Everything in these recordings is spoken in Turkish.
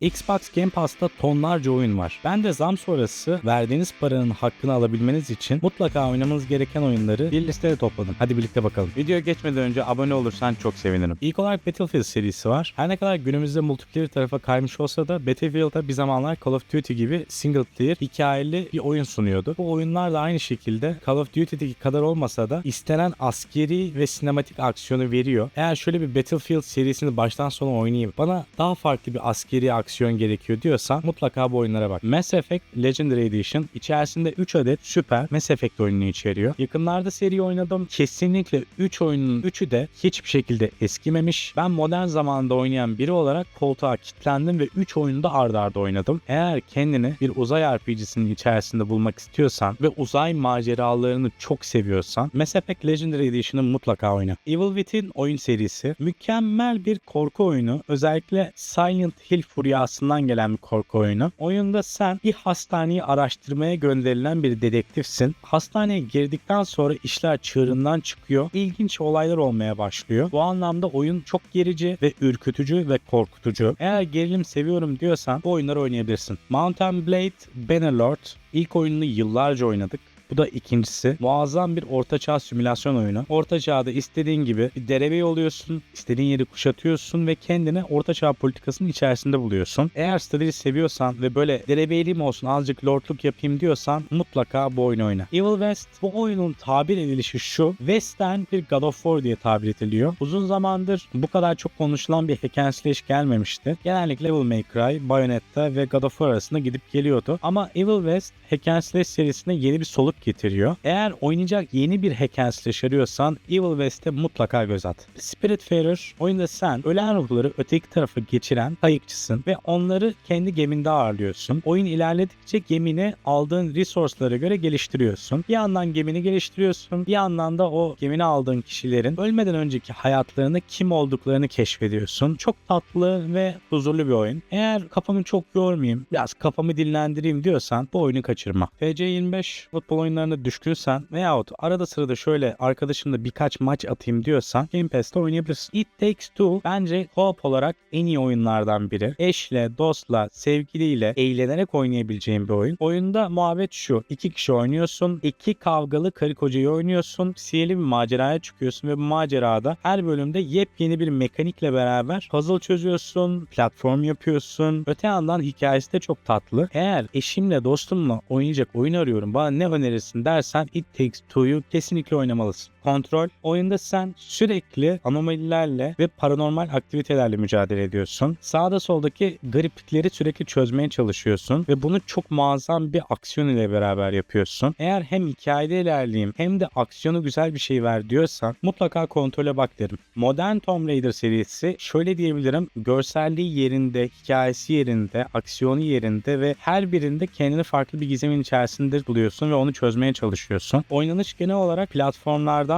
Xbox Game Pass'ta tonlarca oyun var. Ben de zam sonrası verdiğiniz paranın hakkını alabilmeniz için mutlaka oynamanız gereken oyunları bir listeye topladım. Hadi birlikte bakalım. Videoya geçmeden önce abone olursan çok sevinirim. İlk olarak Battlefield serisi var. Her ne kadar günümüzde multiplayer tarafa kaymış olsa da Battlefield'a bir zamanlar Call of Duty gibi single player hikayeli bir oyun sunuyordu. Bu oyunlar da aynı şekilde Call of Duty'deki kadar olmasa da istenen askeri ve sinematik aksiyonu veriyor. Eğer şöyle bir Battlefield serisini baştan sona oynayayım, bana daha farklı bir askeri aksiyon gerekiyor diyorsan mutlaka bu oyunlara bak. Mass Effect Legendary Edition içerisinde 3 adet süper Mass Effect oyununu içeriyor. Yakınlarda seri oynadım. Kesinlikle 3 oyunun 3'ü de hiçbir şekilde eskimemiş. Ben modern zamanda oynayan biri olarak koltuğa kilitlendim ve 3 oyunu da arda arda oynadım. Eğer kendini bir uzay RPG'sinin içerisinde bulmak istiyorsan ve uzay maceralarını çok seviyorsan Mass Effect Legendary Edition'ı mutlaka oyna. Evil Within oyun serisi mükemmel bir korku oyunu. Özellikle Silent Hill furyasından gelen bir korku oyunu. Oyunda sen bir hastaneyi araştırmaya gönderilen bir dedektifsin. Hastaneye girdikten sonra işler çığırından çıkıyor. İlginç olaylar olmaya başlıyor. Bu anlamda oyun çok gerici ve ürkütücü ve korkutucu. Eğer gerilim seviyorum diyorsan bu oyunları oynayabilirsin. Mountain Blade Bannerlord ilk oyununu yıllarca oynadık. Bu da ikincisi. Muazzam bir ortaçağ simülasyon oyunu. Orta çağda istediğin gibi bir derebey oluyorsun, istediğin yeri kuşatıyorsun ve kendini ortaçağ politikasının içerisinde buluyorsun. Eğer strateji seviyorsan ve böyle derebeyliğim olsun azıcık lordluk yapayım diyorsan mutlaka bu oyunu oyna. Evil West bu oyunun tabir edilişi şu. Western bir God of War diye tabir ediliyor. Uzun zamandır bu kadar çok konuşulan bir hack and slash gelmemişti. Genellikle Devil May Cry, Bayonetta ve God of War arasında gidip geliyordu. Ama Evil West hack and slash serisine yeni bir soluk getiriyor. Eğer oynayacak yeni bir hack arıyorsan Evil West'e mutlaka göz at. Spiritfarer oyunda sen ölen ruhları öteki tarafa geçiren kayıkçısın ve onları kendi geminde ağırlıyorsun. Oyun ilerledikçe gemini aldığın resource'lara göre geliştiriyorsun. Bir yandan gemini geliştiriyorsun. Bir yandan da o gemini aldığın kişilerin ölmeden önceki hayatlarını kim olduklarını keşfediyorsun. Çok tatlı ve huzurlu bir oyun. Eğer kafamı çok yormayayım, biraz kafamı dinlendireyim diyorsan bu oyunu kaçırma. FC25 futbol oyunlarına düşkünsen veyahut arada sırada şöyle arkadaşımla birkaç maç atayım diyorsan Game Pass'te oynayabilirsin. It Takes Two bence co-op olarak en iyi oyunlardan biri. Eşle, dostla, sevgiliyle eğlenerek oynayabileceğin bir oyun. Oyunda muhabbet şu. iki kişi oynuyorsun. iki kavgalı karı kocayı oynuyorsun. Sihirli bir maceraya çıkıyorsun ve bu macerada her bölümde yepyeni bir mekanikle beraber puzzle çözüyorsun, platform yapıyorsun. Öte yandan hikayesi de çok tatlı. Eğer eşimle, dostumla oynayacak oyun arıyorum bana ne önerirsin dersen It Takes Two'yu kesinlikle oynamalısın. Kontrol. Oyunda sen sürekli anomalilerle ve paranormal aktivitelerle mücadele ediyorsun. Sağda soldaki gariplikleri sürekli çözmeye çalışıyorsun ve bunu çok muazzam bir aksiyon ile beraber yapıyorsun. Eğer hem hikayede ilerleyeyim hem de aksiyonu güzel bir şey ver diyorsan mutlaka kontrole bak derim. Modern Tomb Raider serisi şöyle diyebilirim. Görselliği yerinde, hikayesi yerinde, aksiyonu yerinde ve her birinde kendini farklı bir gizemin içerisinde buluyorsun ve onu çözmeye çalışıyorsun. Oynanış genel olarak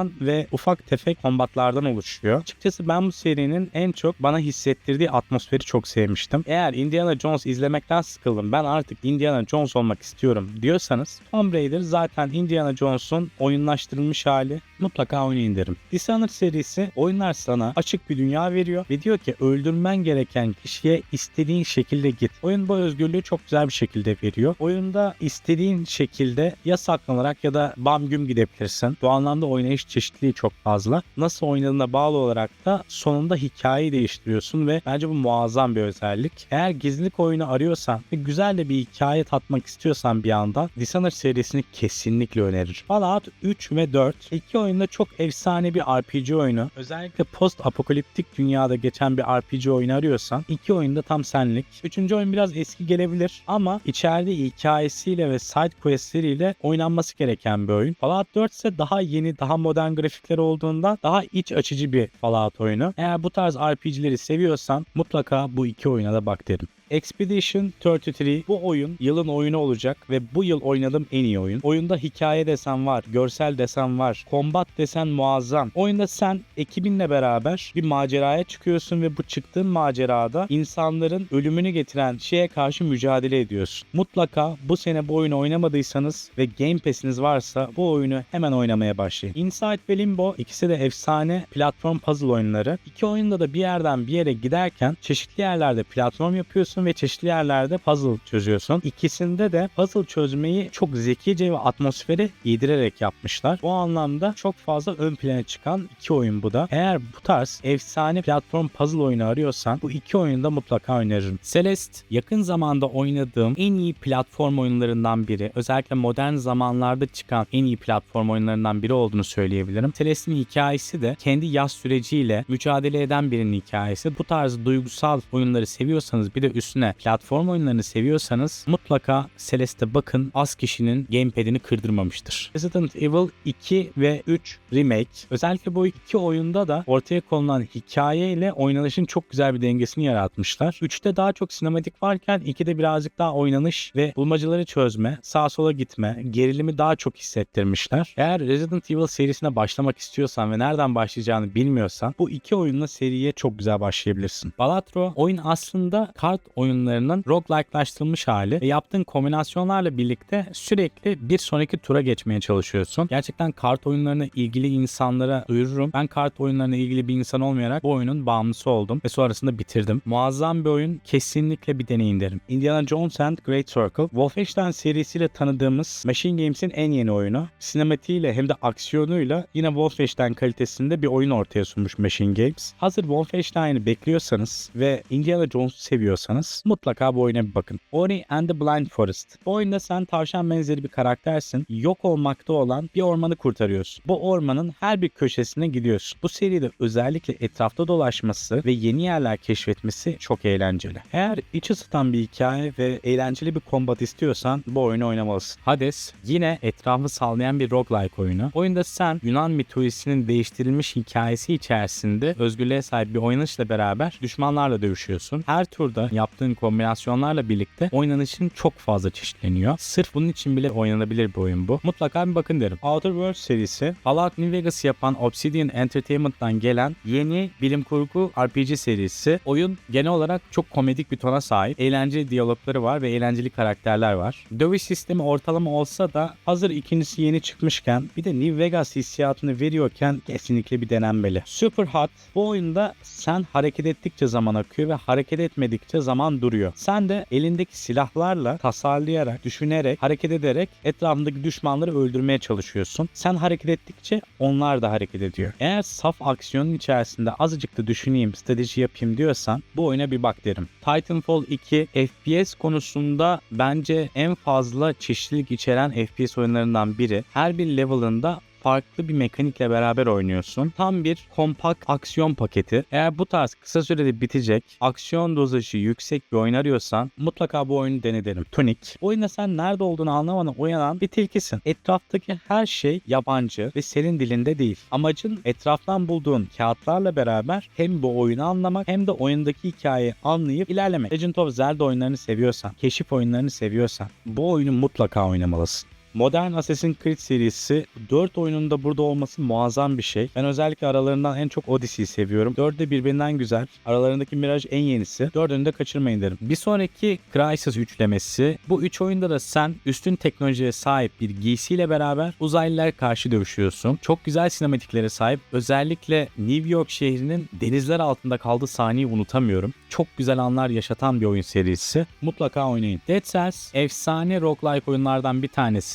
platformlardan ve ufak tefek kombatlardan oluşuyor. Açıkçası ben bu serinin en çok bana hissettirdiği atmosferi çok sevmiştim. Eğer Indiana Jones izlemekten sıkıldım ben artık Indiana Jones olmak istiyorum diyorsanız Tomb Raider zaten Indiana Jones'un oyunlaştırılmış hali mutlaka oynayın derim. Dishonored serisi oyunlar sana açık bir dünya veriyor ve diyor ki öldürmen gereken kişiye istediğin şekilde git. Oyun bu özgürlüğü çok güzel bir şekilde veriyor. Oyunda istediğin şekilde ya saklanarak ya da bam güm gidebilirsin. Bu anlamda oynayış çeşitliliği çok fazla. Nasıl oynadığına bağlı olarak da sonunda hikayeyi değiştiriyorsun ve bence bu muazzam bir özellik. Eğer gizlilik oyunu arıyorsan ve güzel de bir hikaye tatmak istiyorsan bir yandan Dishonored serisini kesinlikle öneririm. Fallout 3 ve 4 iki oyunda çok efsane bir RPG oyunu. Özellikle post apokaliptik dünyada geçen bir RPG oyunu arıyorsan iki oyunda tam senlik. Üçüncü oyun biraz eski gelebilir ama içeride hikayesiyle ve side questleriyle oynanması gereken bir oyun. Fallout 4 ise daha yeni, daha modern grafikleri olduğundan daha iç açıcı bir Fallout oyunu. Eğer bu tarz RPG'leri seviyorsan mutlaka bu iki oyuna da bak derim. Expedition 33 bu oyun yılın oyunu olacak ve bu yıl oynadığım en iyi oyun. Oyunda hikaye desen var, görsel desen var, kombat desen muazzam. Oyunda sen ekibinle beraber bir maceraya çıkıyorsun ve bu çıktığın macerada insanların ölümünü getiren şeye karşı mücadele ediyorsun. Mutlaka bu sene bu oyunu oynamadıysanız ve Game Pass'iniz varsa bu oyunu hemen oynamaya başlayın. Inside ve Limbo ikisi de efsane platform puzzle oyunları. İki oyunda da bir yerden bir yere giderken çeşitli yerlerde platform yapıyorsun gidiyorsun ve çeşitli yerlerde puzzle çözüyorsun. İkisinde de puzzle çözmeyi çok zekice ve atmosferi yedirerek yapmışlar. Bu anlamda çok fazla ön plana çıkan iki oyun bu da. Eğer bu tarz efsane platform puzzle oyunu arıyorsan bu iki oyunu da mutlaka öneririm. Celeste yakın zamanda oynadığım en iyi platform oyunlarından biri. Özellikle modern zamanlarda çıkan en iyi platform oyunlarından biri olduğunu söyleyebilirim. Celeste'in hikayesi de kendi yaz süreciyle mücadele eden birinin hikayesi. Bu tarz duygusal oyunları seviyorsanız bir de üstüne platform oyunlarını seviyorsanız mutlaka Celeste bakın az kişinin gamepad'ini kırdırmamıştır. Resident Evil 2 ve 3 Remake. Özellikle bu iki oyunda da ortaya konulan hikaye ile oynanışın çok güzel bir dengesini yaratmışlar. 3'te daha çok sinematik varken 2'de birazcık daha oynanış ve bulmacaları çözme, sağa sola gitme, gerilimi daha çok hissettirmişler. Eğer Resident Evil serisine başlamak istiyorsan ve nereden başlayacağını bilmiyorsan bu iki oyunla seriye çok güzel başlayabilirsin. Balatro oyun aslında kart oyunlarının roguelike'laştırılmış hali ve yaptığın kombinasyonlarla birlikte sürekli bir sonraki tura geçmeye çalışıyorsun. Gerçekten kart oyunlarına ilgili insanlara duyururum. Ben kart oyunlarına ilgili bir insan olmayarak bu oyunun bağımlısı oldum ve sonrasında bitirdim. Muazzam bir oyun. Kesinlikle bir deneyin derim. Indiana Jones and Great Circle. Wolfenstein serisiyle tanıdığımız Machine Games'in en yeni oyunu. Sinematiğiyle hem de aksiyonuyla yine Wolfenstein kalitesinde bir oyun ortaya sunmuş Machine Games. Hazır Wolfenstein'i bekliyorsanız ve Indiana Jones'u seviyorsanız mutlaka bu oyuna bir bakın. Ori and the Blind Forest. Bu oyunda sen tavşan benzeri bir karaktersin. Yok olmakta olan bir ormanı kurtarıyorsun. Bu ormanın her bir köşesine gidiyorsun. Bu seride özellikle etrafta dolaşması ve yeni yerler keşfetmesi çok eğlenceli. Eğer iç ısıtan bir hikaye ve eğlenceli bir kombat istiyorsan bu oyunu oynamalısın. Hades yine etrafı sallayan bir roguelike oyunu. Oyunda sen Yunan mitolojisinin değiştirilmiş hikayesi içerisinde özgürlüğe sahip bir oynanışla beraber düşmanlarla dövüşüyorsun. Her turda yaptığın kombinasyonlarla birlikte oynanışın çok fazla çeşitleniyor. Sırf bunun için bile oynanabilir bir oyun bu. Mutlaka bir bakın derim. Outer Worlds serisi Fallout New Vegas yapan Obsidian Entertainment'tan gelen yeni bilim kurgu RPG serisi. Oyun genel olarak çok komedik bir tona sahip. Eğlenceli diyalogları var ve eğlenceli karakterler var. Dövüş sistemi ortalama olsa da hazır ikincisi yeni çıkmışken bir de New Vegas hissiyatını veriyorken kesinlikle bir denenmeli. Super Hot bu oyunda sen hareket ettikçe zaman akıyor ve hareket etmedikçe zaman duruyor. Sen de elindeki silahlarla tasarlayarak, düşünerek, hareket ederek etrafındaki düşmanları öldürmeye çalışıyorsun. Sen hareket ettikçe onlar da hareket ediyor. Eğer saf aksiyonun içerisinde azıcık da düşüneyim, strateji yapayım diyorsan bu oyuna bir bak derim. Titanfall 2 FPS konusunda bence en fazla çeşitlilik içeren FPS oyunlarından biri. Her bir level'ında farklı bir mekanikle beraber oynuyorsun. Tam bir kompakt aksiyon paketi. Eğer bu tarz kısa sürede bitecek, aksiyon dozajı yüksek bir oyun arıyorsan mutlaka bu oyunu dene derim. Tunic. Oyunda sen nerede olduğunu anlamadan uyanan bir tilkisin. Etraftaki her şey yabancı ve senin dilinde değil. Amacın etraftan bulduğun kağıtlarla beraber hem bu oyunu anlamak hem de oyundaki hikayeyi anlayıp ilerlemek. Legend of Zelda oyunlarını seviyorsan, keşif oyunlarını seviyorsan bu oyunu mutlaka oynamalısın. Modern Assassin's Creed serisi 4 oyunun da burada olması muazzam bir şey. Ben özellikle aralarından en çok Odyssey'i seviyorum. 4 de birbirinden güzel. Aralarındaki Mirage en yenisi. 4'ünü de kaçırmayın derim. Bir sonraki Crysis üçlemesi. Bu 3 oyunda da sen üstün teknolojiye sahip bir giysiyle beraber uzaylılar karşı dövüşüyorsun. Çok güzel sinematiklere sahip. Özellikle New York şehrinin denizler altında kaldığı sahneyi unutamıyorum. Çok güzel anlar yaşatan bir oyun serisi. Mutlaka oynayın. Dead Cells efsane roguelike oyunlardan bir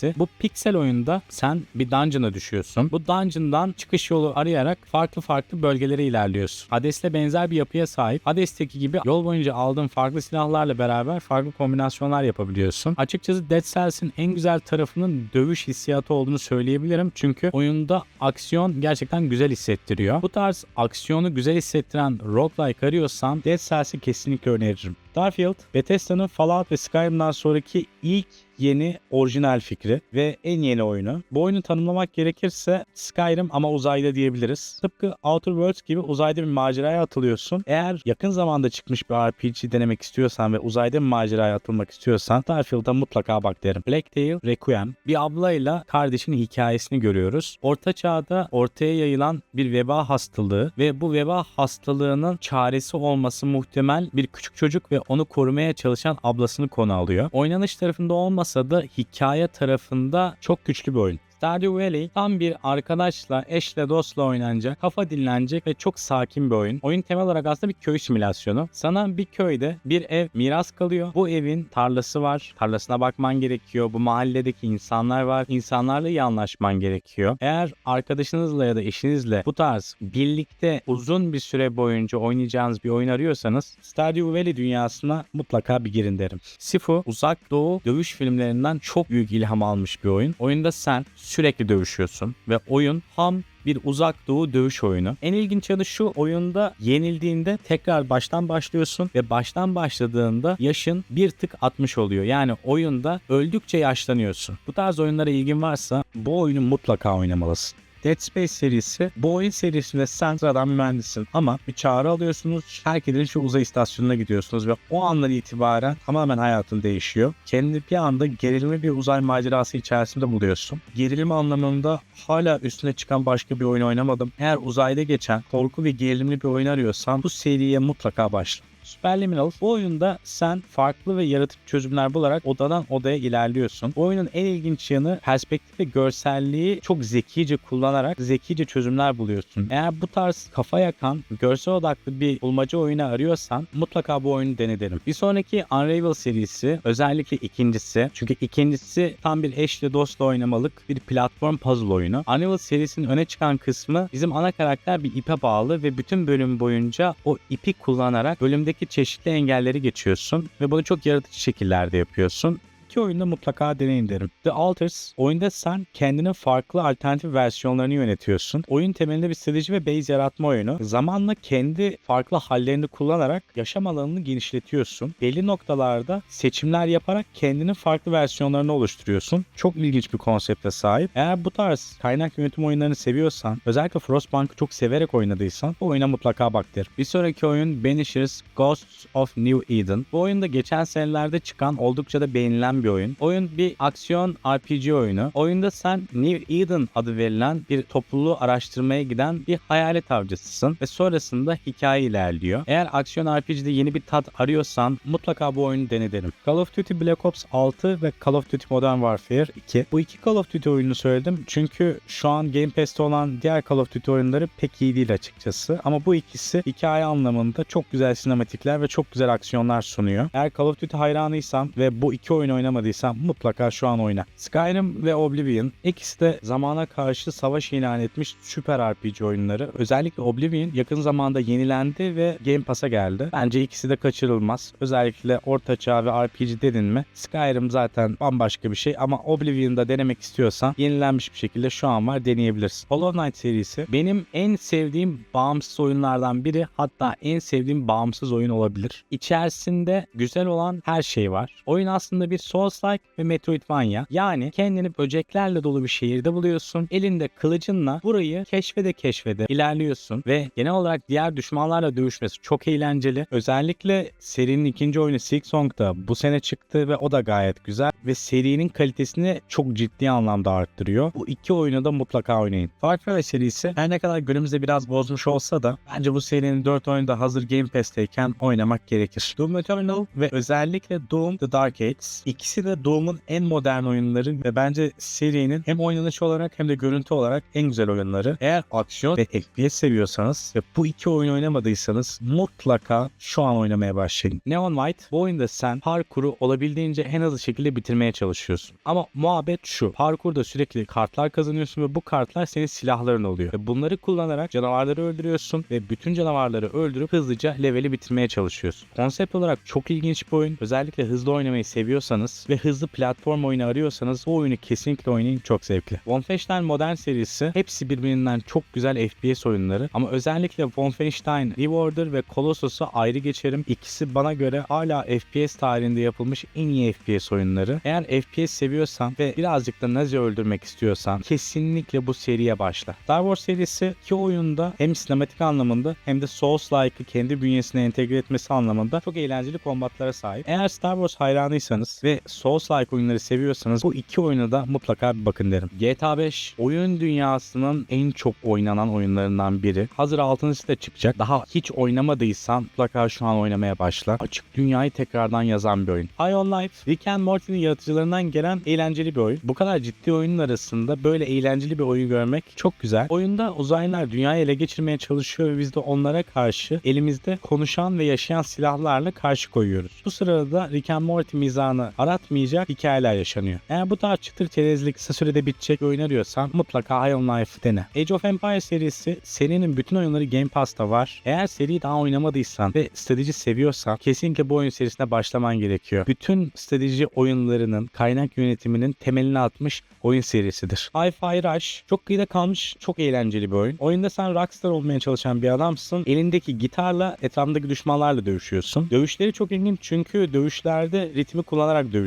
tanesi. Bu piksel oyunda sen bir dungeon'a düşüyorsun. Bu dungeon'dan çıkış yolu arayarak farklı farklı bölgelere ilerliyorsun. Hades'le benzer bir yapıya sahip. Hades'teki gibi yol boyunca aldığın farklı silahlarla beraber farklı kombinasyonlar yapabiliyorsun. Açıkçası Dead Cells'in en güzel tarafının dövüş hissiyatı olduğunu söyleyebilirim. Çünkü oyunda aksiyon gerçekten güzel hissettiriyor. Bu tarz aksiyonu güzel hissettiren roguelike arıyorsan Dead Cells'i kesinlikle öneririm. Starfield, Bethesda'nın Fallout ve Skyrim'dan sonraki ilk yeni orijinal fikri ve en yeni oyunu. Bu oyunu tanımlamak gerekirse Skyrim ama uzayda diyebiliriz. Tıpkı Outer Worlds gibi uzayda bir maceraya atılıyorsun. Eğer yakın zamanda çıkmış bir RPG denemek istiyorsan ve uzayda bir maceraya atılmak istiyorsan Starfield'a mutlaka bak derim. Black Tail Requiem bir ablayla kardeşinin hikayesini görüyoruz. Orta çağda ortaya yayılan bir veba hastalığı ve bu veba hastalığının çaresi olması muhtemel bir küçük çocuk ve onu korumaya çalışan ablasını konu alıyor. Oynanış tarafında olmasa da hikaye tarafında çok güçlü bir oyun. Stardew Valley tam bir arkadaşla, eşle, dostla oynanacak, kafa dinlenecek ve çok sakin bir oyun. Oyun temel olarak aslında bir köy simülasyonu. Sana bir köyde bir ev miras kalıyor. Bu evin tarlası var. Tarlasına bakman gerekiyor. Bu mahalledeki insanlar var. İnsanlarla iyi anlaşman gerekiyor. Eğer arkadaşınızla ya da eşinizle bu tarz birlikte uzun bir süre boyunca oynayacağınız bir oyun arıyorsanız Stardew Valley dünyasına mutlaka bir girin derim. Sifu uzak doğu dövüş filmlerinden çok büyük ilham almış bir oyun. Oyunda sen sürekli dövüşüyorsun ve oyun ham bir uzak doğu dövüş oyunu. En ilginç yanı şu oyunda yenildiğinde tekrar baştan başlıyorsun ve baştan başladığında yaşın bir tık 60 oluyor. Yani oyunda öldükçe yaşlanıyorsun. Bu tarz oyunlara ilgin varsa bu oyunu mutlaka oynamalısın. Dead Space serisi bu oyun serisinde sen sıradan bir mühendissin ama bir çağrı alıyorsunuz. Herkesin şu uzay istasyonuna gidiyorsunuz ve o andan itibaren tamamen hayatın değişiyor. Kendi bir anda gerilimli bir uzay macerası içerisinde buluyorsun. Gerilim anlamında hala üstüne çıkan başka bir oyun oynamadım. Eğer uzayda geçen korku ve gerilimli bir oyun arıyorsan bu seriye mutlaka başla. Superliminal bu oyunda sen farklı ve yaratıcı çözümler bularak odadan odaya ilerliyorsun. Bu oyunun en ilginç yanı perspektif ve görselliği çok zekice kullanarak zekice çözümler buluyorsun. Eğer bu tarz kafa yakan, görsel odaklı bir bulmaca oyunu arıyorsan mutlaka bu oyunu dene derim. Bir sonraki Unravel serisi özellikle ikincisi çünkü ikincisi tam bir eşle dostla oynamalık bir platform puzzle oyunu. Unravel serisinin öne çıkan kısmı bizim ana karakter bir ipe bağlı ve bütün bölüm boyunca o ipi kullanarak bölümdeki çeşitli engelleri geçiyorsun ve bunu çok yaratıcı şekillerde yapıyorsun iki oyunda mutlaka deneyin derim. The Alters oyunda sen kendine farklı alternatif versiyonlarını yönetiyorsun. Oyun temelinde bir strateji ve base yaratma oyunu. Zamanla kendi farklı hallerini kullanarak yaşam alanını genişletiyorsun. Belli noktalarda seçimler yaparak kendinin farklı versiyonlarını oluşturuyorsun. Çok ilginç bir konsepte sahip. Eğer bu tarz kaynak yönetim oyunlarını seviyorsan, özellikle Frostpunk'ı çok severek oynadıysan bu oyuna mutlaka bak derim. Bir sonraki oyun Banishers Ghosts of New Eden. Bu oyunda geçen senelerde çıkan oldukça da beğenilen bir oyun. Oyun bir aksiyon RPG oyunu. Oyunda sen New Eden adı verilen bir topluluğu araştırmaya giden bir hayalet avcısısın ve sonrasında hikaye ilerliyor. Eğer aksiyon RPG'de yeni bir tat arıyorsan mutlaka bu oyunu dene. Call of Duty Black Ops 6 ve Call of Duty Modern Warfare 2. Bu iki Call of Duty oyununu söyledim çünkü şu an Game Pass'te olan diğer Call of Duty oyunları pek iyi değil açıkçası. Ama bu ikisi hikaye anlamında çok güzel sinematikler ve çok güzel aksiyonlar sunuyor. Eğer Call of Duty hayranıysan ve bu iki oyunu oynamadıysan mutlaka şu an oyna. Skyrim ve Oblivion ikisi de zamana karşı savaş ilan etmiş süper RPG oyunları. Özellikle Oblivion yakın zamanda yenilendi ve Game Pass'a geldi. Bence ikisi de kaçırılmaz. Özellikle orta çağ ve RPG dedin mi? Skyrim zaten bambaşka bir şey ama Oblivion'da denemek istiyorsan yenilenmiş bir şekilde şu an var deneyebilirsin. Hollow Knight serisi benim en sevdiğim bağımsız oyunlardan biri hatta en sevdiğim bağımsız oyun olabilir. İçerisinde güzel olan her şey var. Oyun aslında bir Souls-like ve Metroidvania. Yani kendini böceklerle dolu bir şehirde buluyorsun. Elinde kılıcınla burayı keşfede keşfede ilerliyorsun ve genel olarak diğer düşmanlarla dövüşmesi çok eğlenceli. Özellikle serinin ikinci oyunu Silk Song da bu sene çıktı ve o da gayet güzel ve serinin kalitesini çok ciddi anlamda arttırıyor. Bu iki oyunu da mutlaka oynayın. Far Cry serisi her ne kadar günümüzde biraz bozmuş olsa da bence bu serinin 4 oyunu hazır Game Pass'teyken oynamak gerekir. Doom Eternal ve özellikle Doom The Dark Ages ikisi de Doom'un en modern oyunları ve bence serinin hem oynanış olarak hem de görüntü olarak en güzel oyunları. Eğer aksiyon ve FPS seviyorsanız ve bu iki oyun oynamadıysanız mutlaka şu an oynamaya başlayın. Neon White bu oyunda sen parkuru olabildiğince en hızlı şekilde bitirmeye çalışıyorsun. Ama muhabbet şu. Parkurda sürekli kartlar kazanıyorsun ve bu kartlar senin silahların oluyor. Ve bunları kullanarak canavarları öldürüyorsun ve bütün canavarları öldürüp hızlıca leveli bitirmeye çalışıyorsun. Konsept olarak çok ilginç bir oyun. Özellikle hızlı oynamayı seviyorsanız ve hızlı platform oyunu arıyorsanız bu oyunu kesinlikle oynayın çok zevkli. Wolfenstein Modern serisi hepsi birbirinden çok güzel FPS oyunları ama özellikle Wolfenstein New Order ve Colossus'u ayrı geçerim. İkisi bana göre hala FPS tarihinde yapılmış en iyi FPS oyunları. Eğer FPS seviyorsan ve birazcık da Nazi öldürmek istiyorsan kesinlikle bu seriye başla. Star Wars serisi iki oyunda hem sinematik anlamında hem de Souls-like'ı kendi bünyesine entegre etmesi anlamında çok eğlenceli kombatlara sahip. Eğer Star Wars hayranıysanız ve Souls-like oyunları seviyorsanız bu iki oyuna da mutlaka bir bakın derim. GTA 5 oyun dünyasının en çok oynanan oyunlarından biri. Hazır altıncısı da çıkacak. Daha hiç oynamadıysan mutlaka şu an oynamaya başla. Açık dünyayı tekrardan yazan bir oyun. High on Life, Rick and Morty'nin yaratıcılarından gelen eğlenceli bir oyun. Bu kadar ciddi oyunun arasında böyle eğlenceli bir oyun görmek çok güzel. Oyunda uzaylılar dünyayı ele geçirmeye çalışıyor ve biz de onlara karşı elimizde konuşan ve yaşayan silahlarla karşı koyuyoruz. Bu sırada da Rick and Morty mizahını aratmayacak hikayeler yaşanıyor. Eğer bu tarz çıtır çerezlik kısa sürede bitecek oyun arıyorsan mutlaka High on Life dene. Age of Empires serisi serinin bütün oyunları Game Pass'ta var. Eğer seriyi daha oynamadıysan ve strateji seviyorsan kesinlikle bu oyun serisine başlaman gerekiyor. Bütün strateji oyunlarının kaynak yönetiminin temelini atmış oyun serisidir. Hi-Fi Rush çok kıyıda kalmış çok eğlenceli bir oyun. Oyunda sen rockstar olmaya çalışan bir adamsın. Elindeki gitarla etrafındaki düşmanlarla dövüşüyorsun. Dövüşleri çok ilginç çünkü dövüşlerde ritmi kullanarak dövüşüyorsun.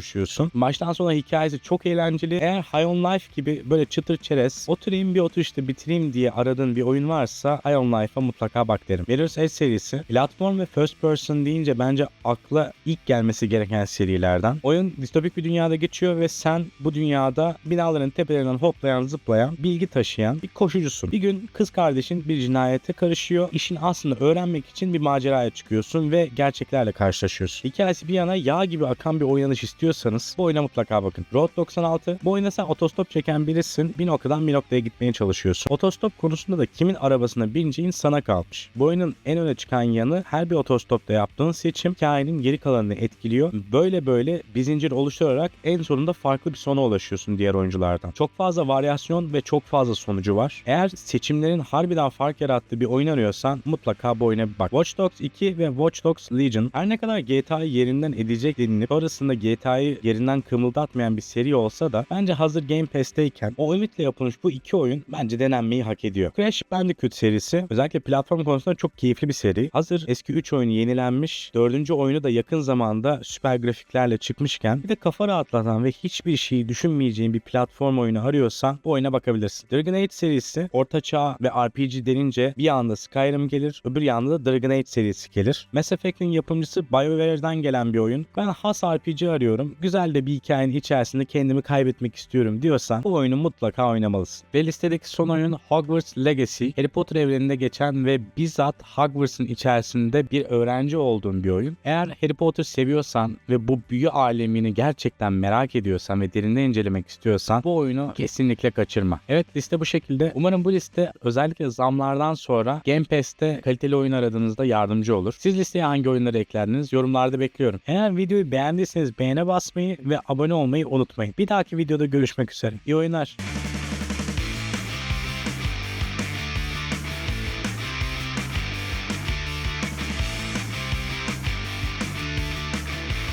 Baştan sona hikayesi çok eğlenceli. Eğer High on Life gibi böyle çıtır çerez oturayım bir oturuşta bitireyim diye aradığın bir oyun varsa High on Life'a mutlaka bak derim. Mirror's Edge serisi platform ve first person deyince bence akla ilk gelmesi gereken serilerden. Oyun distopik bir dünyada geçiyor ve sen bu dünyada binaların tepelerinden hoplayan zıplayan bilgi taşıyan bir koşucusun. Bir gün kız kardeşin bir cinayete karışıyor. İşin aslında öğrenmek için bir maceraya çıkıyorsun ve gerçeklerle karşılaşıyorsun. Hikayesi bir yana yağ gibi akan bir oynanış istiyorsanız bu oyuna mutlaka bakın. Road 96 bu oyunda sen otostop çeken birisin. Bir noktadan bir noktaya gitmeye çalışıyorsun. Otostop konusunda da kimin arabasına bineceğin sana kalmış. Bu oyunun en öne çıkan yanı her bir otostopta yaptığın seçim hikayenin geri kalanını etkiliyor. Böyle böyle bir zincir oluşturarak en sonunda farklı bir sona ulaşıyorsun diğer oyunculardan. Çok fazla varyasyon ve çok fazla sonucu var. Eğer seçimlerin harbiden fark yarattığı bir oyun arıyorsan mutlaka bu oyuna bir bak. Watch Dogs 2 ve Watch Dogs Legion her ne kadar GTA'yı yerinden edecek denilip sonrasında GTA'yı yerinden kımıldatmayan bir seri olsa da bence hazır Game Pass'teyken o ümitle yapılmış bu iki oyun bence denenmeyi hak ediyor. Crash Bandicoot serisi özellikle platform konusunda çok keyifli bir seri. Hazır eski 3 oyunu yenilenmiş. 4. oyunu da yakın zamanda süper grafiklerle çıkmışken bir de kafa rahatlatan ve hiçbir şeyi düşünmeyeceğin bir platform oyunu arıyorsan bu oyuna bakabilirsin. Dragon Age serisi orta çağ ve RPG denince bir yanda Skyrim gelir öbür yanda da Dragon Age serisi gelir. Mass Effect'in yapımcısı BioWare'den gelen bir oyun. Ben has RPG arıyorum. Güzel de bir hikayenin içerisinde kendimi kaybetmek istiyorum diyorsan bu oyunu mutlaka oynamalısın. Ve listedeki son oyun Hogwarts Legacy. Harry Potter evreninde geçen ve bizzat Hogwarts'ın içerisinde bir öğrenci olduğun bir oyun. Eğer Harry Potter seviyorsan ve bu büyü alemini gerçekten merak ediyorsan ve derinden incelemek istiyorsan bu oyunu kesinlikle kaçırma. Evet liste bu şekilde. Umarım bu liste özellikle zamlardan sonra Game Pass'te kaliteli oyun aradığınızda yardımcı olur. Siz listeye hangi oyunları eklerdiniz? Yorumlarda bekliyorum. Eğer videoyu beğendiyseniz beğene basmayı ve abone olmayı unutmayın. Bir dahaki videoda görüşmek üzere. İyi oyunlar.